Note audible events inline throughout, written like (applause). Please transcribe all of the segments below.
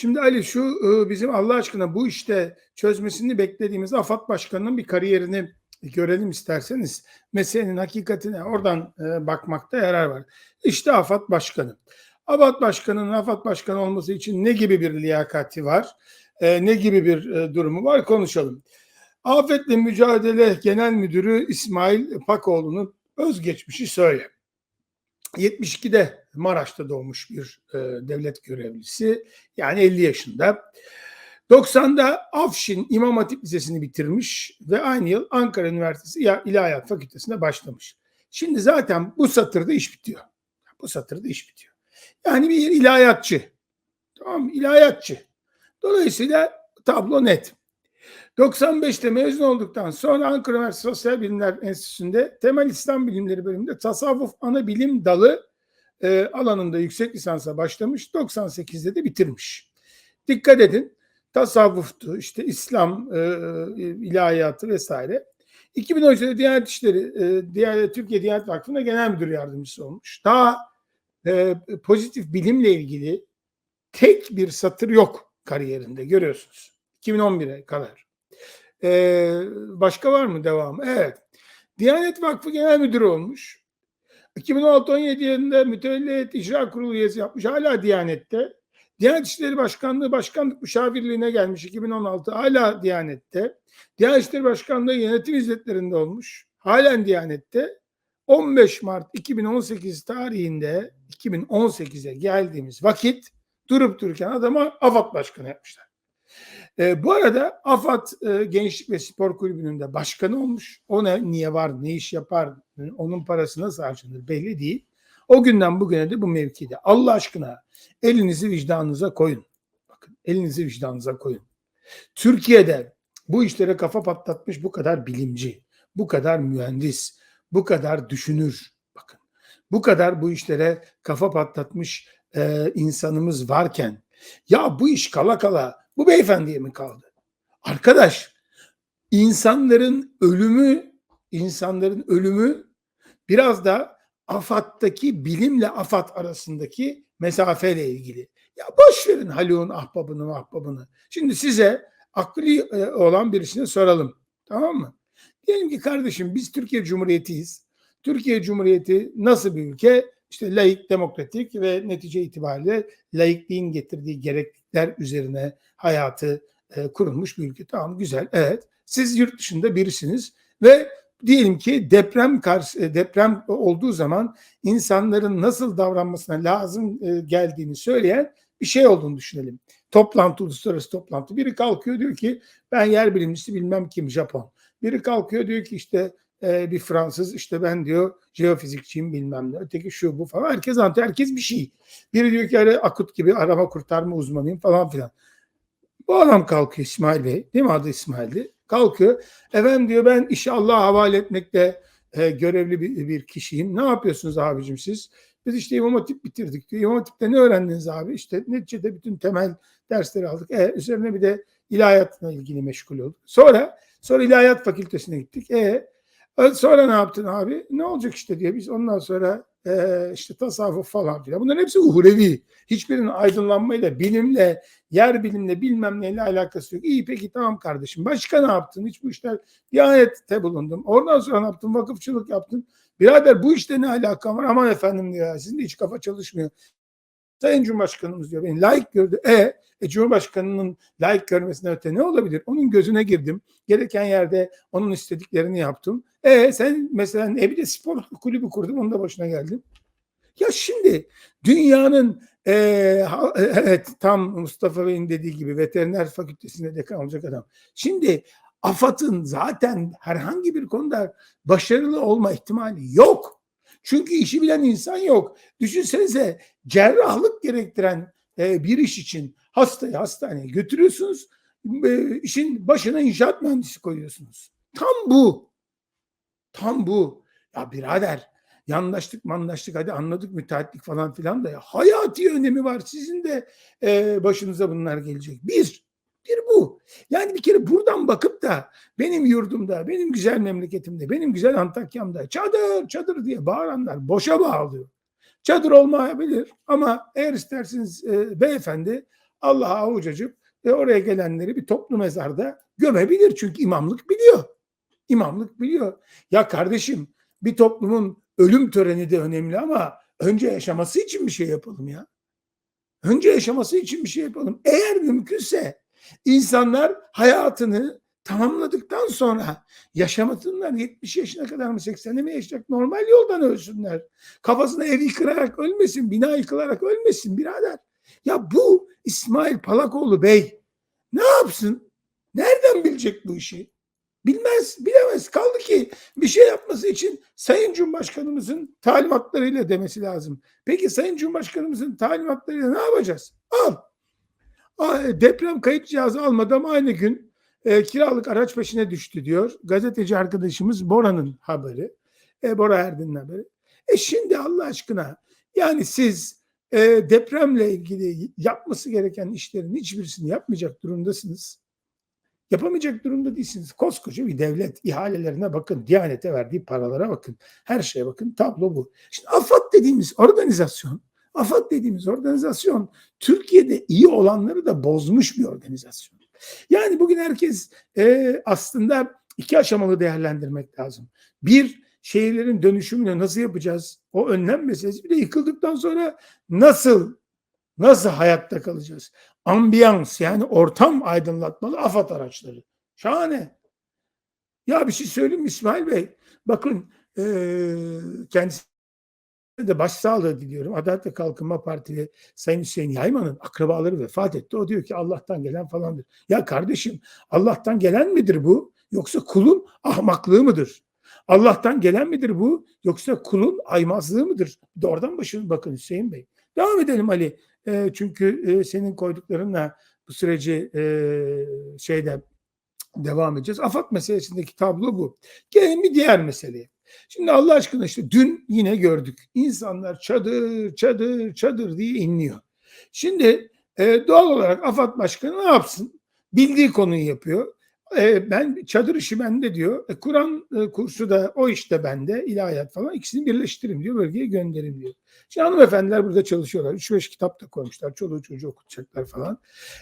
Şimdi Ali şu e, bizim Allah aşkına bu işte çözmesini beklediğimiz AFAD Başkanı'nın bir kariyerini görelim isterseniz. Meselenin hakikatine oradan e, bakmakta yarar var. İşte AFAD Başkanı. AFAD Başkanı'nın AFAD Başkanı olması için ne gibi bir liyakati var? E, ne gibi bir durumu var? Konuşalım. Afetle Mücadele Genel Müdürü İsmail Pakoğlu'nun özgeçmişi söyle. 72'de Maraş'ta doğmuş bir e, devlet görevlisi. Yani 50 yaşında. 90'da Afşin İmam Hatip Lisesi'ni bitirmiş ve aynı yıl Ankara Üniversitesi İla- İlahiyat Fakültesi'ne başlamış. Şimdi zaten bu satırda iş bitiyor. Bu satırda iş bitiyor. Yani bir ilahiyatçı. Tamam mı? İlahiyatçı. Dolayısıyla tablo net. 95'te mezun olduktan sonra Ankara Üniversitesi Sosyal Bilimler Enstitüsü'nde Temel İslam Bilimleri bölümünde tasavvuf ana bilim dalı e, alanında yüksek lisansa başlamış. 98'de de bitirmiş. Dikkat edin tasavvuftu, işte İslam e, ilahiyatı vesaire. 2013'te Diyanet İşleri, e, Diyanet, Türkiye Diyanet Vakfı'nda genel müdür yardımcısı olmuş. Daha e, pozitif bilimle ilgili tek bir satır yok kariyerinde görüyorsunuz. 2011'e kadar. Ee, başka var mı devamı? Evet. Diyanet Vakfı Genel Müdürü olmuş. 2016-17 yılında mütevelli icra kurulu üyesi yapmış. Hala Diyanet'te. Diyanet İşleri Başkanlığı Başkanlık Müşavirliğine gelmiş 2016. Hala Diyanet'te. Diyanet İşleri Başkanlığı yönetim hizmetlerinde olmuş. Halen Diyanet'te. 15 Mart 2018 tarihinde 2018'e geldiğimiz vakit durup dururken adama AFAD Başkanı yapmışlar. E, bu arada AFAD e, Gençlik ve Spor Kulübü'nün de başkanı olmuş. Ona niye var, ne iş yapar, onun parası nasıl harcanır belli değil. O günden bugüne de bu mevkide. Allah aşkına elinizi vicdanınıza koyun. Bakın elinizi vicdanınıza koyun. Türkiye'de bu işlere kafa patlatmış bu kadar bilimci, bu kadar mühendis, bu kadar düşünür. Bakın bu kadar bu işlere kafa patlatmış e, insanımız varken ya bu iş kala kala bu beyefendiye mi kaldı? Arkadaş insanların ölümü insanların ölümü biraz da AFAD'daki bilimle AFAD arasındaki mesafeyle ilgili. Ya boş verin Haluk'un ahbabını mahbabını. Şimdi size akli e, olan birisine soralım. Tamam mı? Diyelim ki kardeşim biz Türkiye Cumhuriyeti'yiz. Türkiye Cumhuriyeti nasıl bir ülke? İşte laik, demokratik ve netice itibariyle laikliğin getirdiği gereklilikler üzerine hayatı e, kurulmuş bir ülke. Tamam güzel. Evet. Siz yurt dışında birisiniz ve diyelim ki deprem karşı e, deprem olduğu zaman insanların nasıl davranmasına lazım e, geldiğini söyleyen bir şey olduğunu düşünelim. Toplantı, uluslararası toplantı. Biri kalkıyor diyor ki ben yer bilimcisi bilmem kim Japon. Biri kalkıyor diyor ki işte e, bir Fransız işte ben diyor jeofizikçiyim bilmem ne. Öteki şu bu falan. Herkes anlatıyor. Herkes bir şey. Biri diyor ki hani akut gibi arama kurtarma uzmanıyım falan filan. Bu adam kalkıyor İsmail Bey. Değil mi adı İsmail'di? Kalkıyor. Efendim diyor ben işi Allah'a havale etmekte e, görevli bir, bir kişiyim. Ne yapıyorsunuz abicim siz? Biz işte İmam Hatip bitirdik diyor. İmam Hatip'te ne öğrendiniz abi? İşte neticede bütün temel dersleri aldık. E, üzerine bir de ilahiyatla ilgili meşgul olduk. Sonra sonra ilahiyat fakültesine gittik. E Sonra ne yaptın abi? Ne olacak işte diye biz ondan sonra e, işte tasavvuf falan filan. Bunların hepsi uhrevi. Hiçbirinin aydınlanmayla, bilimle, yer bilimle bilmem neyle alakası yok. İyi peki tamam kardeşim. Başka ne yaptın? Hiç bu işler Diyanet'te bulundum. Oradan sonra ne yaptın? Vakıfçılık yaptın. Birader bu işte ne alakam var? Aman efendim diyor. Sizin de hiç kafa çalışmıyor. Sayın Cumhurbaşkanımız diyor beni layık gördü. E, e Cumhurbaşkanının layık görmesine öte ne olabilir? Onun gözüne girdim. Gereken yerde onun istediklerini yaptım. E sen mesela ne bir de spor kulübü kurdum onun da başına geldim. Ya şimdi dünyanın e, evet tam Mustafa Bey'in dediği gibi veteriner fakültesinde dekan olacak adam. Şimdi AFAD'ın zaten herhangi bir konuda başarılı olma ihtimali yok. Çünkü işi bilen insan yok. Düşünsenize cerrahlık gerektiren e, bir iş için hastayı hastaneye götürüyorsunuz. E, işin başına inşaat mühendisi koyuyorsunuz. Tam bu. Tam bu. Ya birader yandaşlık mandaşlık hadi anladık müteahhitlik falan filan da ya hayati önemi var. Sizin de e, başınıza bunlar gelecek. Bir. Bir bu. Yani bir kere buradan bakıp da benim yurdumda, benim güzel memleketimde, benim güzel Antakya'mda çadır çadır diye bağıranlar boşa bağlıyor. Çadır olmayabilir ama eğer isterseniz e, beyefendi Allah'a avuç açıp ve oraya gelenleri bir toplu mezarda gömebilir. Çünkü imamlık biliyor. İmamlık biliyor. Ya kardeşim bir toplumun ölüm töreni de önemli ama önce yaşaması için bir şey yapalım ya. Önce yaşaması için bir şey yapalım. Eğer mümkünse insanlar hayatını tamamladıktan sonra yaşamasınlar 70 yaşına kadar mı 80'e mi yaşayacak normal yoldan ölsünler. Kafasına ev yıkılarak ölmesin, bina yıkılarak ölmesin birader. Ya bu İsmail Palakoğlu Bey ne yapsın? Nereden bilecek bu işi? Bilmez, bilemez. Kaldı ki bir şey yapması için Sayın Cumhurbaşkanımızın talimatlarıyla demesi lazım. Peki Sayın Cumhurbaşkanımızın talimatlarıyla ne yapacağız? Al. Deprem kayıt cihazı almadan aynı gün e, kiralık araç peşine düştü diyor. Gazeteci arkadaşımız Bora'nın haberi. E, Bora Erdin'in haberi. E şimdi Allah aşkına yani siz e, depremle ilgili yapması gereken işlerin hiçbirisini yapmayacak durumdasınız. Yapamayacak durumda değilsiniz. Koskoca bir devlet ihalelerine bakın, Diyanete verdiği paralara bakın, her şeye bakın. Tablo bu. Şimdi AFAD dediğimiz organizasyon, AFAD dediğimiz organizasyon Türkiye'de iyi olanları da bozmuş bir organizasyon. Yani bugün herkes e, aslında iki aşamalı değerlendirmek lazım. Bir, şehirlerin dönüşümünü nasıl yapacağız? O önlem meselesi. Bir de yıkıldıktan sonra nasıl nasıl hayatta kalacağız? Ambiyans yani ortam aydınlatmalı AFAD araçları. Şahane. Ya bir şey söyleyeyim mi İsmail Bey? Bakın e, kendisi de başsağlığı diliyorum. Adalet ve Kalkınma Partili Sayın Hüseyin Yayman'ın akrabaları vefat etti. O diyor ki Allah'tan gelen falandır. Ya kardeşim Allah'tan gelen midir bu? Yoksa kulun ahmaklığı mıdır? Allah'tan gelen midir bu? Yoksa kulun aymazlığı mıdır? Doğrudan başını bakın Hüseyin Bey. Devam edelim Ali. E, çünkü e, senin koyduklarınla bu süreci e, şeyde devam edeceğiz. AFAD meselesindeki tablo bu. Gelin bir diğer meseleye. Şimdi Allah aşkına işte dün yine gördük. İnsanlar çadır, çadır, çadır diye inliyor. Şimdi e, doğal olarak AFAD Başkanı ne yapsın? Bildiği konuyu yapıyor. E, ben çadır işi bende diyor. E, Kur'an e, kursu da o işte bende. ilahiyat falan ikisini birleştirin diyor. Bölgeye gönderin diyor. Şimdi hanımefendiler burada çalışıyorlar. 3-5 kitap da koymuşlar. Çoluğu çocuğu okutacaklar falan.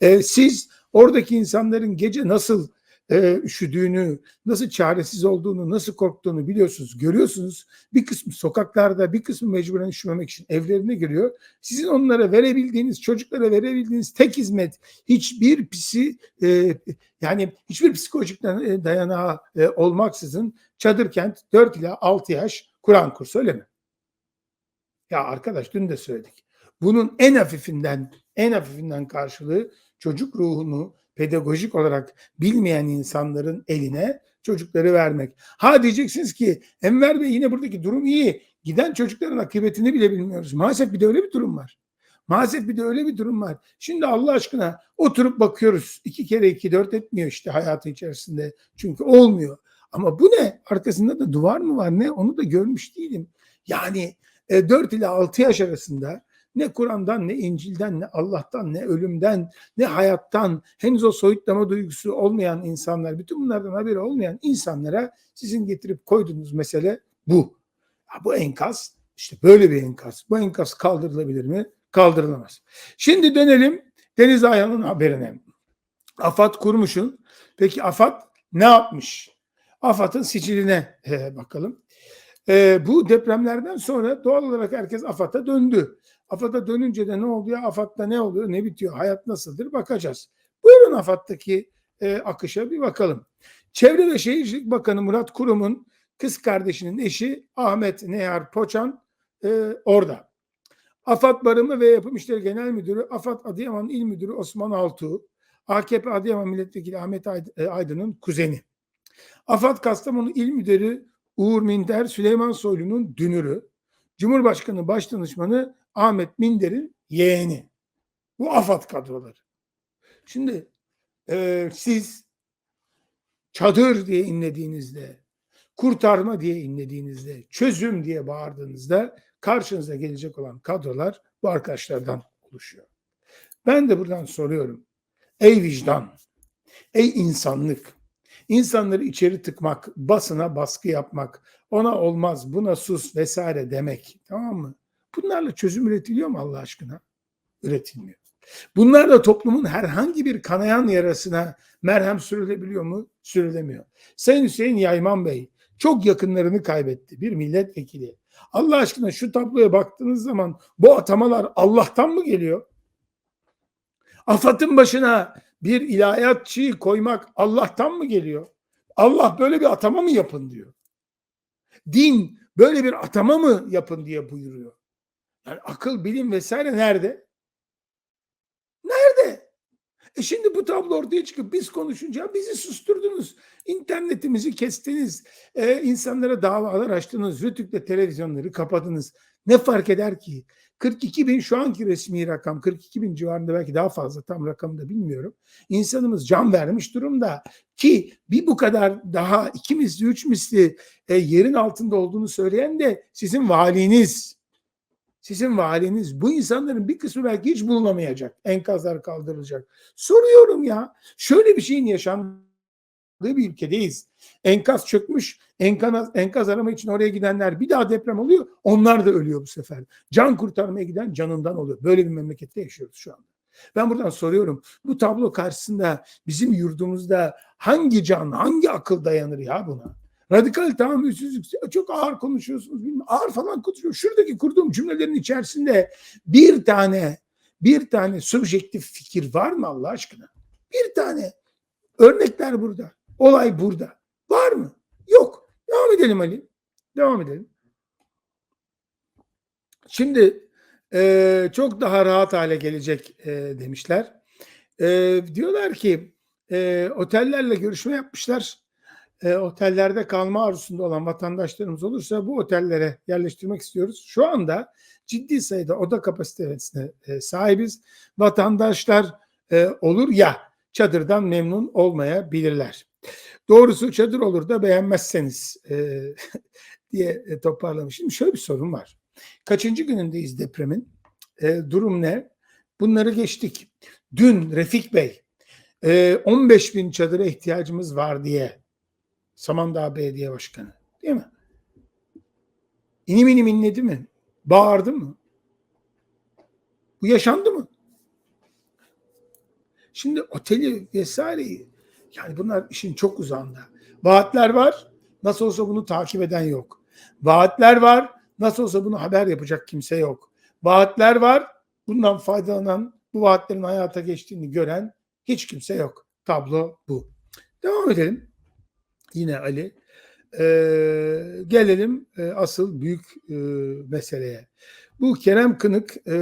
E, siz oradaki insanların gece nasıl e, üşüdüğünü, nasıl çaresiz olduğunu, nasıl korktuğunu biliyorsunuz, görüyorsunuz. Bir kısmı sokaklarda, bir kısmı mecburen üşümemek için evlerine giriyor. Sizin onlara verebildiğiniz, çocuklara verebildiğiniz tek hizmet hiçbir pisi e, yani hiçbir psikolojik dayanağı e, olmaksızın çadır kent 4 ila 6 yaş Kur'an kursu öyle mi? Ya arkadaş dün de söyledik. Bunun en hafifinden en hafifinden karşılığı çocuk ruhunu pedagojik olarak bilmeyen insanların eline çocukları vermek. Ha diyeceksiniz ki Enver Bey yine buradaki durum iyi. Giden çocukların akıbetini bile bilmiyoruz. Maalesef bir de öyle bir durum var. Maalesef bir de öyle bir durum var. Şimdi Allah aşkına oturup bakıyoruz. İki kere iki dört etmiyor işte hayatı içerisinde. Çünkü olmuyor. Ama bu ne? Arkasında da duvar mı var ne? Onu da görmüş değilim. Yani e, 4 ile 6 yaş arasında ne Kur'an'dan, ne İncil'den, ne Allah'tan, ne ölümden, ne hayattan, henüz o soyutlama duygusu olmayan insanlar, bütün bunlardan haberi olmayan insanlara sizin getirip koyduğunuz mesele bu. Ya bu enkaz, işte böyle bir enkaz. Bu enkaz kaldırılabilir mi? Kaldırılamaz. Şimdi dönelim Deniz Ayhan'ın haberine. AFAD kurmuşun. Peki AFAD ne yapmış? AFAD'ın siciline bakalım. E, bu depremlerden sonra doğal olarak herkes AFAD'a döndü. AFAD'a dönünce de ne oluyor? AFAD'da ne oluyor? Ne bitiyor? Hayat nasıldır? Bakacağız. Buyurun AFAD'daki e, akışa bir bakalım. Çevre ve Şehircilik Bakanı Murat Kurum'un kız kardeşinin eşi Ahmet Neyar Poçan e, orada. AFAD Barımı ve Yapım İşleri Genel Müdürü, AFAD Adıyaman İl Müdürü Osman Altuğ, AKP Adıyaman Milletvekili Ahmet e, Aydın'ın kuzeni. AFAD Kastamonu İl Müdürü Uğur Minder, Süleyman Soylu'nun dünürü. Cumhurbaşkanı Başdanışmanı Ahmet Minder'in yeğeni. Bu AFAD kadroları. Şimdi e, siz çadır diye inlediğinizde, kurtarma diye inlediğinizde, çözüm diye bağırdığınızda karşınıza gelecek olan kadrolar bu arkadaşlardan oluşuyor. Ben de buradan soruyorum. Ey vicdan, ey insanlık, insanları içeri tıkmak, basına baskı yapmak, ona olmaz, buna sus vesaire demek tamam mı? Bunlarla çözüm üretiliyor mu Allah aşkına? Üretilmiyor. Bunlar da toplumun herhangi bir kanayan yarasına merhem sürülebiliyor mu? Sürülemiyor. Sayın Hüseyin Yayman Bey çok yakınlarını kaybetti. Bir milletvekili. Allah aşkına şu tabloya baktığınız zaman bu atamalar Allah'tan mı geliyor? AFAD'ın başına bir ilahiyatçıyı koymak Allah'tan mı geliyor? Allah böyle bir atama mı yapın diyor. Din böyle bir atama mı yapın diye buyuruyor. Yani akıl, bilim vesaire nerede? Nerede? E şimdi bu tablo ortaya çıkıp biz konuşunca bizi susturdunuz. İnternetimizi kestiniz. E, insanlara davalar açtınız. Rütük'le televizyonları kapadınız. Ne fark eder ki? 42 bin şu anki resmi rakam 42 bin civarında belki daha fazla tam rakamı da bilmiyorum. İnsanımız can vermiş durumda ki bir bu kadar daha iki misli üç misli e, yerin altında olduğunu söyleyen de sizin valiniz. Sizin valiniz bu insanların bir kısmı belki hiç bulunamayacak. Enkazlar kaldırılacak. Soruyorum ya şöyle bir şeyin yaşandığı bir ülkedeyiz. Enkaz çökmüş. Enkaz, enkaz arama için oraya gidenler bir daha deprem oluyor. Onlar da ölüyor bu sefer. Can kurtarmaya giden canından oluyor. Böyle bir memlekette yaşıyoruz şu anda. Ben buradan soruyorum. Bu tablo karşısında bizim yurdumuzda hangi can, hangi akıl dayanır ya buna? Radikal tahammülsüzlük çok ağır konuşuyorsunuz. Bilmiyorum. Ağır falan konuşuyor. Şuradaki kurduğum cümlelerin içerisinde bir tane bir tane subjektif fikir var mı Allah aşkına? Bir tane. Örnekler burada. Olay burada. Var mı? Yok. Devam edelim Ali. Devam edelim. Şimdi e, çok daha rahat hale gelecek e, demişler. E, diyorlar ki e, otellerle görüşme yapmışlar. E, otellerde kalma arzusunda olan vatandaşlarımız olursa bu otellere yerleştirmek istiyoruz. Şu anda ciddi sayıda oda kapasitesine e, sahibiz. Vatandaşlar e, olur ya çadırdan memnun olmayabilirler. Doğrusu çadır olur da beğenmezseniz e, (laughs) diye e, toparlamış. Şimdi şöyle bir sorun var. Kaçıncı günündeyiz depremin? E, durum ne? Bunları geçtik. Dün Refik Bey e, 15 bin çadıra ihtiyacımız var diye Samandağ Belediye Başkanı değil mi? İnim inim inledi mi? Bağırdı mı? Bu yaşandı mı? Şimdi oteli vesaireyi yani bunlar işin çok uzağında. Vaatler var. Nasıl olsa bunu takip eden yok. Vaatler var. Nasıl olsa bunu haber yapacak kimse yok. Vaatler var. Bundan faydalanan, bu vaatlerin hayata geçtiğini gören hiç kimse yok. Tablo bu. Devam edelim. Yine Ali. Ee, gelelim e, asıl büyük e, meseleye. Bu Kerem Kınık e,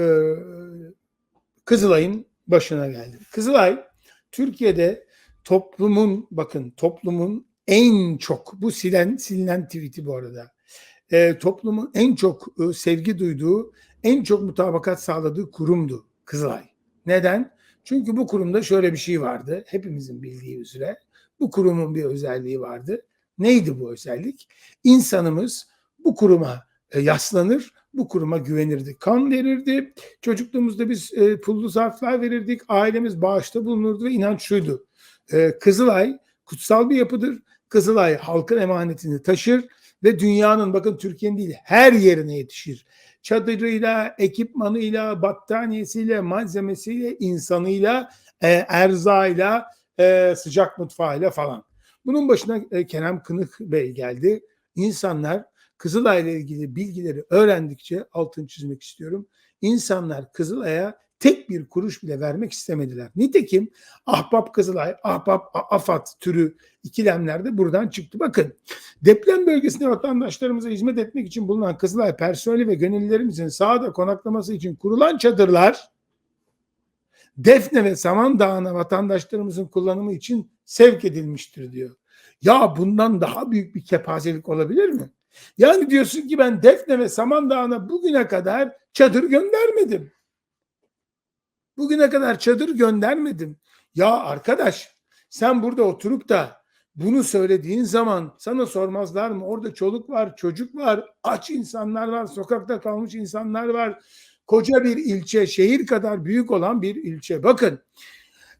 Kızılay'ın başına geldi. Kızılay Türkiye'de toplumun bakın toplumun en çok bu silen silinen tweet'i bu arada e, toplumun en çok e, sevgi duyduğu en çok mutabakat sağladığı kurumdu Kızılay. Neden? Çünkü bu kurumda şöyle bir şey vardı. Hepimizin bildiği üzere bu kurumun bir özelliği vardı. Neydi bu özellik? İnsanımız bu kuruma e, yaslanır, bu kuruma güvenirdi. Kan verirdi. Çocukluğumuzda biz e, pullu zarflar verirdik. Ailemiz bağışta bulunurdu ve inanç şuydu. E, Kızılay kutsal bir yapıdır. Kızılay halkın emanetini taşır ve dünyanın bakın Türkiye'nin değil her yerine yetişir. Çadırıyla, ekipmanıyla, battaniyesiyle, malzemesiyle, insanıyla, e, erzağıyla, e, sıcak mutfağıyla falan. Bunun başına e, Kerem Kınık Bey geldi. İnsanlar Kızılay ile ilgili bilgileri öğrendikçe altın çizmek istiyorum. İnsanlar Kızılay'a tek bir kuruş bile vermek istemediler. Nitekim Ahbap Kızılay, Ahbap Afat türü ikilemler de buradan çıktı. Bakın deprem bölgesinde vatandaşlarımıza hizmet etmek için bulunan Kızılay personeli ve gönüllülerimizin sahada konaklaması için kurulan çadırlar Defne ve Samandağ'ına vatandaşlarımızın kullanımı için sevk edilmiştir diyor. Ya bundan daha büyük bir kepazelik olabilir mi? Yani diyorsun ki ben Defne ve Samandağ'ına bugüne kadar çadır göndermedim. Bugüne kadar çadır göndermedim. Ya arkadaş sen burada oturup da bunu söylediğin zaman sana sormazlar mı? Orada çoluk var, çocuk var, aç insanlar var, sokakta kalmış insanlar var. Koca bir ilçe, şehir kadar büyük olan bir ilçe. Bakın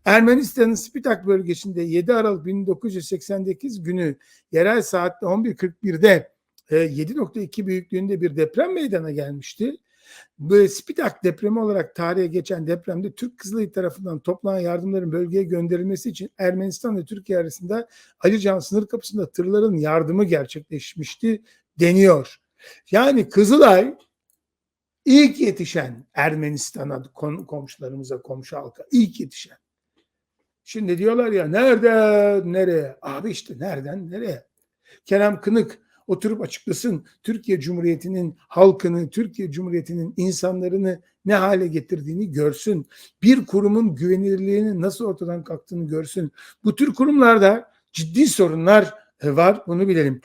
Ermenistan'ın Spitak bölgesinde 7 Aralık 1988 günü yerel saatte 11.41'de 7.2 büyüklüğünde bir deprem meydana gelmişti. Bu Spitak depremi olarak tarihe geçen depremde Türk Kızılayı tarafından toplanan yardımların bölgeye gönderilmesi için Ermenistan ve Türkiye arasında Alican sınır kapısında tırların yardımı gerçekleşmişti deniyor. Yani Kızılay ilk yetişen Ermenistan'a kom- komşularımıza komşu halka ilk yetişen. Şimdi diyorlar ya nereden nereye? Abi işte nereden nereye? Kerem Kınık oturup açıklasın Türkiye Cumhuriyeti'nin halkını, Türkiye Cumhuriyeti'nin insanlarını ne hale getirdiğini görsün. Bir kurumun güvenilirliğinin nasıl ortadan kalktığını görsün. Bu tür kurumlarda ciddi sorunlar var bunu bilelim.